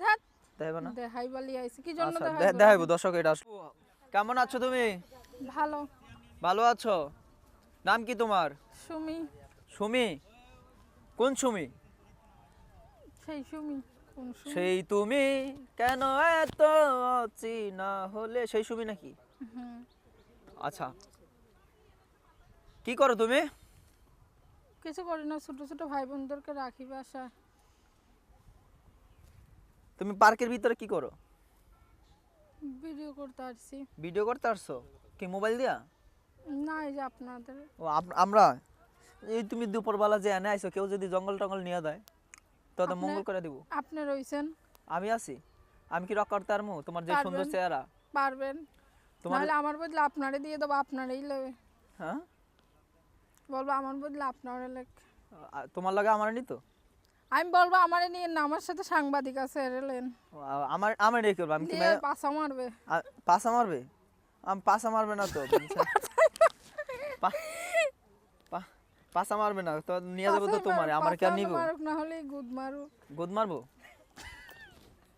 না। কি জন্য আচ্ছা দেখাইবো? দেখাইবো দর্শক এটা কেমন আছো তুমি? ভালো। ভালো আছো? নাম কি তোমার? সুমি। সুমি? কোন সুমি? সেই সুমি। সেই তুমি কেন এত অচেনা হলে? সেই সুমি নাকি। আচ্ছা। কি করো তুমি? কিছু করি না ছোট ছোট ভাই বোনদেরকে রাখি বাসায় তুমি পার্কের ভিতরে কি করো? ভিডিও করতে আসছি। ভিডিও করতে আসছো? কি মোবাইল দিয়া? না এই যে আপনাদের। ও আমরা? এই তুমি দুপুরবেলা যে এনে আইছো কেউ যদি জঙ্গল টঙ্গল নিয়ে দেয় তো তো মঙ্গল করে দিব। আপনি রইছেন। আমি আছি। আমি কি রক করতে পারব তোমার যে সুন্দর চেহারা। পারবেন। তোমার আমার বদলে আপনারে দিয়ে দেবো আপনারই লেবে। হ্যাঁ? বলব আমার বদলে আপনারে লেখ তোমার লাগে আমার নি তো আমি বলব আমারে নিয়ে না আমার সাথে সাংবাদিক আছে আ- আমার আমার রেখে করব আমি কি পাশা মারবে। পাশা মারবে? আমি পাশা মারবে না তো পা- পা- পাশা মারবে না তো নিয়ে যাব তো তোমার আমার কে নিব? মারুক না হলে গুদ মারুক। গোদ মারবো?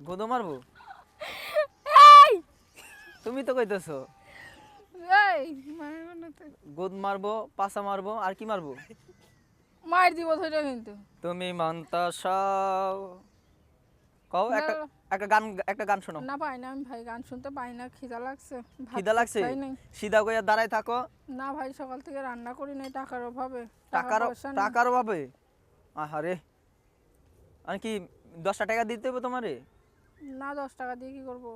গোদও মারবো? এই! তুমি তো কইতেছো। গোদ মারবো পাশা মারবো আর কি মারবো? মার দিব ধরে কিন্তু। তুমি মন্তাসাও কও একটা একটা গান একটা গান শোনো। না পাই না আমি ভাই গান শুনতে পাই না খিদা লাগছে। খিদা লাগছে? সিধা কইয়া দাঁড়ায় থাকো। না ভাই সকাল থেকে রান্না করি নাই টাকার অভাবে। টাকার টাকার অভাবে? আহারে। আর কি দশটা টাকা দিতে হবে তোমারে? না দশ টাকা দিয়ে কি করব?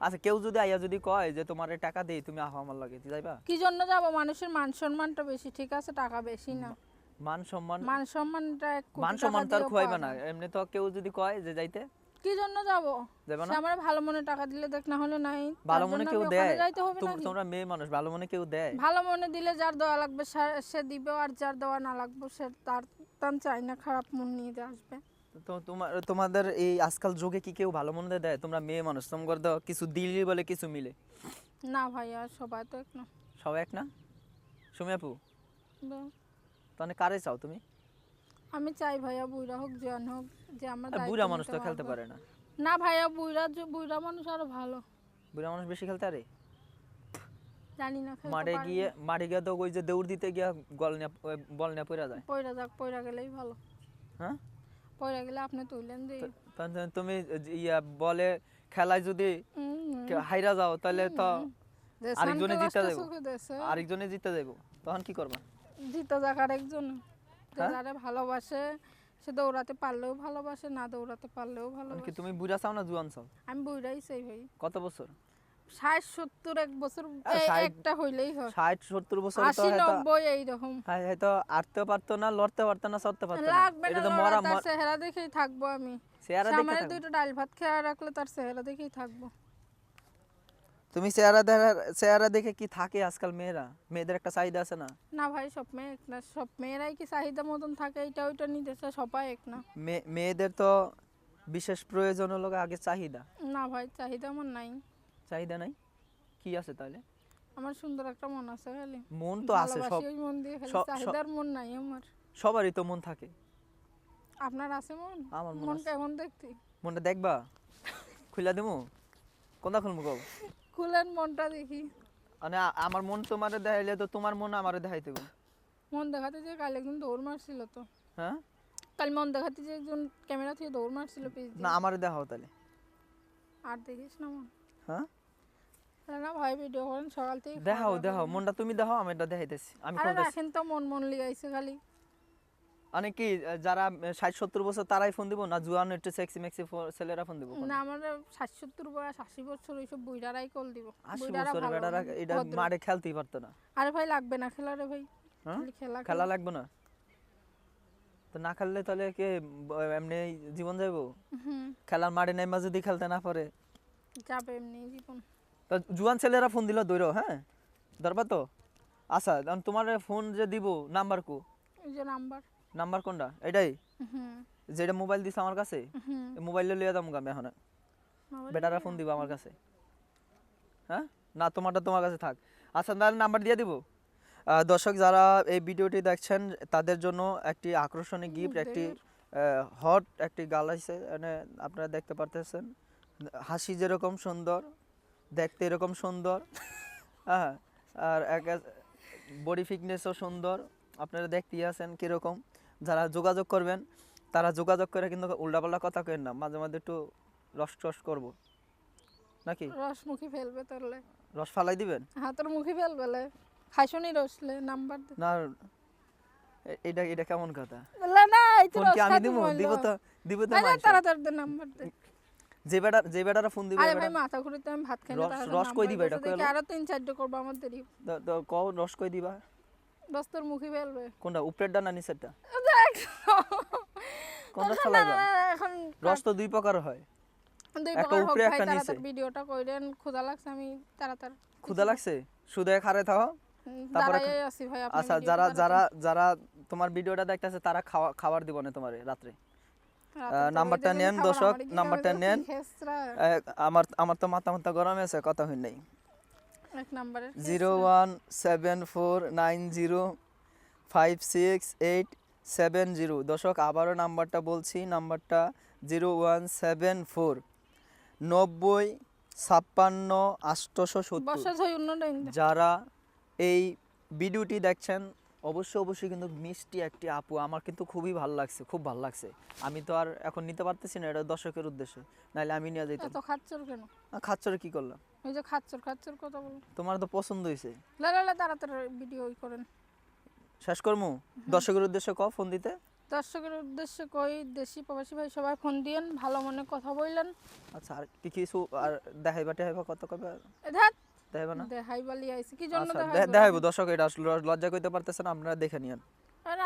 আচ্ছা কেউ যদি আইয়া যদি কয় যে তোমার টাকা দেই তুমি আহ আমার লাগে যাইবা? কি জন্য যাব? মানুষের মান সম্মানটা বেশি ঠিক আছে? টাকা বেশি না। মান সম্মান মান সম্মানটা মান সম্মান তো আর দিয়েও খুয়াইবা না। এমনি তো কেউ যদি কয় যে যাইতে। কি জন্য যাব? যাবে না। আমার ভালো মনে টাকা দিলে দেখ না হলে নাই। ভালো মনে কেউ দেয়। যাইতে হবে নাকি? তোমরা মেয়ে মানুষ ভালো মনে কেউ দেয়। ভালো মনে দিলে যার দেওয়া লাগবে সে- দিবে আর যার দেওয়া না লাগবে সে তার তার চাই না খারাপ মন নিয়ে আসবে। তো তোমার তোমাদের এই আজকাল যুগে কি কেউ ভালো মনে দেয় তোমরা মেয়ে মানুষ তোমার তো কিছু দিলি বলে কিছু মিলে। না ভাইয়া সবাই তো এক না। সবাই এক না? সুমি আপু? তাহলে কারে চাও তুমি? আমি চাই ভাইয়া বুইরা হোক জোয়ান হোক যে আমার আর বুড়া মানুষ তো খেলতে পারে না। না ভাইয়া বুইরা বুইরা মানুষ আরও ভালো। বুড়া মানুষ বেশি খেলতে পারে? জানি না খেলতে মাঠে পারি গিয়ে মাঠে গিয়ে তো ওই যে দৌড় দিতে গিয়া গল নিয়ে বল নিয়ে পড়ে যায়। পয়রা যাক পয়রা গেলেই ভালো। হ্যাঁ? পয়রা গেলে আপনি তুইলেন দিই। তাহলে তুমি ইয়া বলে খেলায় যদি হাইরা যাও তাহলে তো আরেকজনে জিতে যাব। আরেকজনে জিতে যাইব তখন কি করবা? জিতে যাক আরেকজন যে হ্যাঁ? যারে ভালোবাসে সে দৌড়াতে পারলেও ভালোবাসে না দৌড়াতে পারলেও ভালোবাসে। তুমি বুড়া চাও না জুয়ান চাও? আমি বুইরাই চাই ভাই। কত বছর? ষাট সত্তর এক বছর একটা হইলেই হয়। ষাট সত্তর বছর আশি নব্বই এইরকম। হ্যাঁ, হয়তো আটতে পারতো না লড়তে পারতো না চড়তে পারতো না। লাগবে না মরা চেহারা দেখেই থাকব আমি। চেহারা দেখে। দুটো ডাল ভাত খেয়ে রাখলে তার চেহারা দেখেই থাকব। তুমি চেহারা চেহারা দেখে কি থাকে আজকাল মেয়েরা? মেয়েদের একটা চাহিদা আছে না? না ভাই সব মেয়ে এক না সব মেয়েরাই কি চাহিদা মতন থাকে? এটা ওইটা নিতেছে সবাই এক না। মেয়েদের তো বিশেষ প্রয়োজন হলো আগে চাহিদা। না ভাই চাহিদা আমার নাই। চাহিদা নাই? কি আছে তাহলে? আমার সুন্দর একটা মন আছে খালি। মন তো আছে সব মন দিয়ে খালি। চাহিদার মন নাই আমার। সবারই তো মন থাকে। আপনার আছে মন? আমার মন মন কেমন দেখতে। মনটা দেখবা? খুলা দেবো কোনটা খুলবো কও খুলেন মনটা দেখি। মানে আমার মন তোমারে দেখাইলে তো তোমার মন আমারে দেখাইতে হবে। মন দেখাতে যে কাল একজন দৌড় মারছিল তো। হ্যাঁ? কাল মন দেখাতে যে একজন ক্যামেরা থেকে দৌড় মারছিল পিস না আমারে দেখাও তাহলে। আর দেখিস না মন। হ্যাঁ? আরে না ভাই ভিডিও করেন সকাল থেকে দেখাও দেখাও। মনটা তুমি দেখাও আমি এটা দেখাইতেছি। আমি রাখেন তো মন মন লিগাইছে খালি। মানে কি যারা ষাট সত্তর বছর তারাই ফোন দিব না জুয়ান একটু সেক্সি মেক্সি ছেলেরা ফোন দিব না ষাট সত্তর বয়স আশি বছর ওইসব কল দিব। আশি বছর বেটারা এটা। মাঠে খেলতেই পারতো না। আরে ভাই লাগবে না খেলা রে ভাই। হ্যাঁ? খেলা খেলা লাগবে না? তো না খেললে তাহলে কে এমনি জীবন যাইবো? হুম। খেলার মাঠে নেমা যদি খেলতে না পারে? যাবে এমনি জীবন। তো জুয়ান ছেলেরা ফোন দিল দৌড়ো হ্যাঁ? ধরবা তো? আচ্ছা তোমার ফোন যে দিব নাম্বার কো? এই যে নাম্বার নাম্বার কোনটা? এটাই? যেটা মোবাইল দিছে আমার কাছে? মোবাইলে লিয়ে দাম গামে এখন। বেটারা ফোন দিব আমার কাছে। হ্যাঁ? না তোমারটা তোমার কাছে থাক। আচ্ছা তাহলে নাম্বার দিয়ে দিব। দর্শক যারা এই ভিডিওটি দেখছেন তাদের জন্য একটি আকর্ষণীয় গিফট একটি হট একটি গাল আছে। মানে আপনারা দেখতে পারতেছেন। হাসি যেরকম সুন্দর দেখতে এরকম সুন্দর। হ্যাঁ আর এক বডি ফিটনেসও সুন্দর। আপনারা দেখতেই আছেন কীরকম। যারা যোগাযোগ করবেন তারা যোগাযোগ করে কিন্তু উল্টাপাল্টা কথা কেন না মাঝে মাঝে একটু রস টস করব। নাকি? রস মুখে ফেলবে তাহলে। রস ফালাই দিবেন? হ্যাঁ তোর মুখে ফেলবে খাইছনি রসলে নাম্বার দে। না এটা এটা কেমন কথা? বললে না এই তো রস আমি দিব? দিব তো দিব তো মাইসে। তাড়াতাড়ি দে নাম্বার দে। যে বেটা যে বেটারা ফোন দিবে আরে ভাই মাথা ঘুরিতে আমি ভাত খাই না রস- কই দিবা এটা দেখি আরও তিন চারটে করব আমার দেরি। দ- কও রস কই দিবা? রস তোর মুখে ফেলবে। কোনটা উপরেরটা না নিচেরটা? কোনটা এখন রস তো দুই প্রকার হয়। দুই একটা প্রকার উপরে, একটা নিচে। ভিডিওটা কইরেন লাগছে আমি তাড়াতাড়ি লাগছে? শুধু খারে থাও। তারপরে আচ্ছা যারা যারা যারা তোমার ভিডিওটা দেখতেছে তারা খাওয়া খাবার দিব না তোমারে রাত্রে। নাম্বারটা নেন, দর্শক, নাম্বারটা নেন। আমার আমার তো মাথা মাথা গরম আছে কথা হই নাই। এক zero one seven four nine zero five six eight seven zero. দর্শক আবারও নাম্বারটা বলছি নাম্বারটা জিরো ওয়ান সেভেন ফোর। নব্বই ছাপ্পান্ন আষ্টশো সত্তর। যারা এই ভিডিওটি দেখছেন অবশ্যই অবশ্যই কিন্তু মিষ্টি একটি আপু। আমার কিন্তু খুবই ভালো লাগছে খুব ভালো লাগছে। আমি তো আর এখন নিতে পারতেছি না এটা দর্শকের উদ্দেশ্যে। নাহলে আমি নিয়ে যেতাম এত খাচ্চর কেন? খাচ্চরে কি করলাম? ওই যে খাচ্চর খাচ্চর কথা বল। তোমার তো পছন্দ হয়েছে লা লা লা তাড়াতাড়ি ভিডিও করেন। শেষ করমু? দর্শকের উদ্দেশ্যে ক ফোন দিতে? দর্শকের উদ্দেশ্যে কই দেশি প্রবাসী ভাই সবাই ফোন দিয়েন ভালো মনে কথা বললেন। আচ্ছা আর কি কিছু আর দেখাইবা টেহাইবা কত কবে? এধার দেখাইবা না। আইছে। কি জন্য আচ্ছা দেখাইবো। দর্শক এটা আসলে লজ্জা করতে পারতেছে না আপনারা দেখে নিন আরে